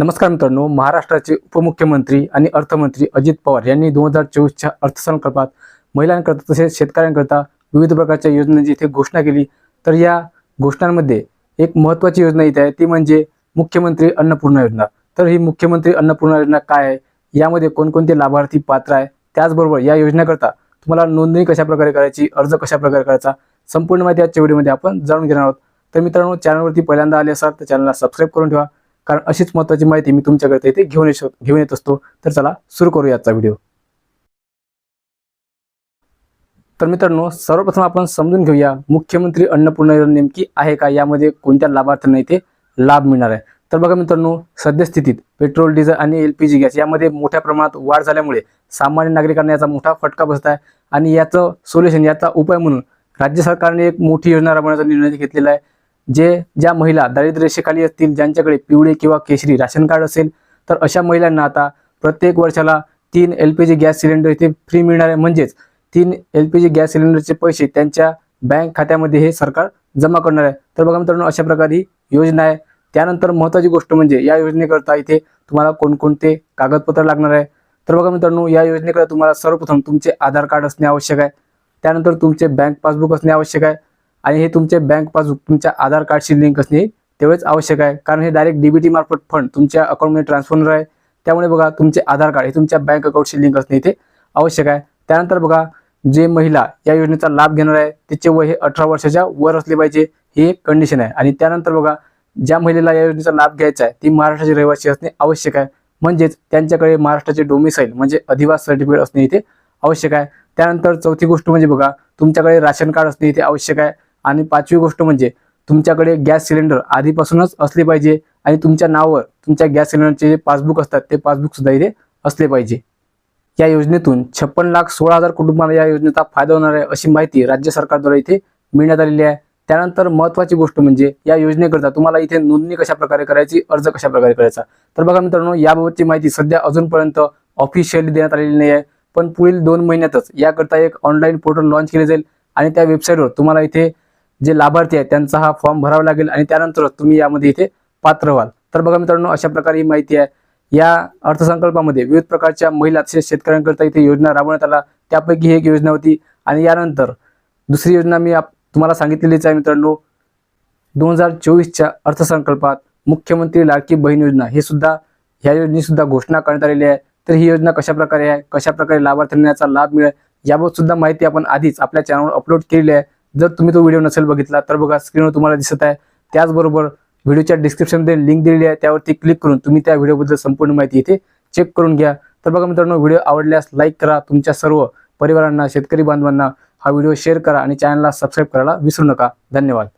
नमस्कार मित्रांनो महाराष्ट्राचे उपमुख्यमंत्री आणि अर्थमंत्री अजित पवार यांनी दोन हजार चोवीसच्या अर्थसंकल्पात महिलांकरता तसेच शेतकऱ्यांकरता विविध प्रकारच्या योजनांची इथे घोषणा केली तर या घोषणांमध्ये एक महत्त्वाची योजना इथे आहे ती म्हणजे मुख्यमंत्री अन्नपूर्णा योजना. तर ही मुख्यमंत्री अन्नपूर्णा योजना काय आहे? यामध्ये कोणकोणते लाभार्थी पात्र आहे? त्याचबरोबर या योजनेकरता तुम्हाला नोंदणी कशा प्रकारे करायची अर्ज कशा प्रकारे करायचा संपूर्ण माहिती आजच्या व्हिडिओमध्ये आपण जाणून घेणार आहोत. तर मित्रांनो चॅनलवरती पहिल्यांदा आले असाल तर चॅनलला सबस्क्राईब करून ठेवा. कारण अशीच महत्वाची माहिती मी तुमच्याकडे इथे घेऊन येत घेऊन येत असतो. तर चला सुरू करूया आजचा व्हिडिओ तर मित्रांनो सर्वप्रथम आपण समजून घेऊया मुख्यमंत्री अन्नपूर्णा योजना नेमकी आहे का? यामध्ये कोणत्या लाभार्थ्यांना इथे लाभ मिळणार आहे? तर बघा मित्रांनो सद्यस्थितीत पेट्रोल डिझेल आणि एल पी जी गॅस यामध्ये मोठ्या प्रमाणात वाढ झाल्यामुळे सामान्य नागरिकांना याचा मोठा फटका बसत आहे आणि याचं सोल्युशन याचा उपाय म्हणून राज्य सरकारने एक मोठी योजना राबवण्याचा निर्णय घेतलेला आहे. जे ज्या महिला दारिद्र्यरेषेखाली असतील ज्यांच्याकडे पिवळे किंवा केशरी राशन कार्ड असेल तर अशा महिलांना आता प्रत्येक वर्षाला तीन L P G gas cylinder इथे फ्री मिळणार आहे. म्हणजेच तीन एल पी जी गॅस सिलेंडरचे पैसे त्यांच्या बँक खात्यामध्ये हे सरकार जमा करणार आहे. तर बघा मित्रांनो अशा प्रकारे ही योजना आहे. त्यानंतर महत्त्वाची गोष्ट म्हणजे या योजनेकरता इथे तुम्हाला कोणकोणते कागदपत्र लागणार आहे. तर बघा मित्रांनो या योजनेकरता तुम्हाला सर्वप्रथम तुमचे आधार कार्ड असणे आवश्यक आहे. त्यानंतर तुमचे बँक पासबुक असणे आवश्यक आहे. आणि हे तुमचे बँक पासबुक तुमच्या आधार कार्डशी लिंक असणे तेवढेच आवश्यक आहे. कारण हे डायरेक्ट डीबीटी मार्फत फंड तुमच्या अकाउंटमध्ये ट्रान्सफर होणार आहे. त्यामुळे बघा तुमचे आधार कार्ड हे तुमच्या बँक अकाउंटशी लिंक असणे इथे आवश्यक आहे. त्यानंतर बघा जे महिला या योजनेचा लाभ घेणार आहे त्याचे वय हे अठरा वर्षाच्या वर असले पाहिजे ही एक कंडिशन आहे. आणि त्यानंतर बघा ज्या महिलेला या योजनेचा लाभ घ्यायचा आहे ती महाराष्ट्राची रहिवासी असणे आवश्यक आहे. म्हणजेच त्यांच्याकडे महाराष्ट्राचे डोमिसाईल म्हणजे अधिवास सर्टिफिकेट असणे इथे आवश्यक आहे. त्यानंतर चौथी गोष्ट म्हणजे बघा तुमच्याकडे राशन कार्ड असणे इथे आवश्यक आहे. आणि पाचवी गोष्ट म्हणजे तुमच्याकडे गॅस सिलेंडर आधीपासूनच असले पाहिजे आणि तुमच्या नावावर तुमच्या गॅस सिलेंडरचे जे पासबुक असतात ते पासबुक सुद्धा इथे असले पाहिजे. या योजनेतून छप्पन लाख सोळा हजार कुटुंबांना या योजनेचा फायदा होणार आहे अशी माहिती राज्य सरकारद्वारे इथे मिळण्यात आलेली आहे. त्यानंतर महत्त्वाची गोष्ट म्हणजे या योजनेकरता तुम्हाला इथे नोंदणी कशा प्रकारे करायची अर्ज कशा प्रकारे करायचा? तर बघा मित्रांनो याबाबतची माहिती सध्या अजूनपर्यंत ऑफिशियली देण्यात आलेली नाही आहे. पण पुढील दोन महिन्यातच याकरता एक ऑनलाईन पोर्टल लॉन्च केले जाईल आणि त्या वेबसाईटवर तुम्हाला इथे जे लाभार्थी आहेत त्यांचा हा फॉर्म भरावा लागेल आणि त्यानंतरच तुम्ही यामध्ये इथे पात्र व्हाल. तर बघा मित्रांनो अशा प्रकारे ही माहिती आहे. या अर्थसंकल्पामध्ये विविध प्रकारच्या महिला तसेच शेतकऱ्यांकरता इथे योजना राबवण्यात आला. त्यापैकी ही एक योजना होती. आणि यानंतर दुसरी योजना मी आप तुम्हाला सांगितलेलीच आहे मित्रांनो. दोन हजार चोवीसच्या अर्थसंकल्पात मुख्यमंत्री लाडकी बहीण योजना हे सुद्धा ह्या योजनेची सुद्धा घोषणा करण्यात आलेली आहे. तर ही योजना कशा प्रकारे आहे? कशा प्रकारे लाभार्थ्यांना याचा लाभ मिळेल? याबाबत सुद्धा माहिती आपण आधीच आपल्या चॅनलवर अपलोड केलेली आहे. जर तुम्ही तो व्हिडिओ नसेल बघितला तर बघा स्क्रीनवर तुम्हाला दिसत आहे. त्याचबरोबर व्हिडिओच्या डिस्क्रिप्शनमध्ये लिंक दिलेली आहे त्यावरती क्लिक करून तुम्ही त्या व्हिडिओबद्दल संपूर्ण माहिती इथे चेक करून घ्या. तर बघा मित्रांनो व्हिडिओ आवडल्यास लाईक करा. तुमच्या सर्व परिवारांना शेतकरी बांधवांना हा व्हिडिओ शेअर करा आणि चॅनलला सबस्क्राईब करायला विसरू नका. धन्यवाद.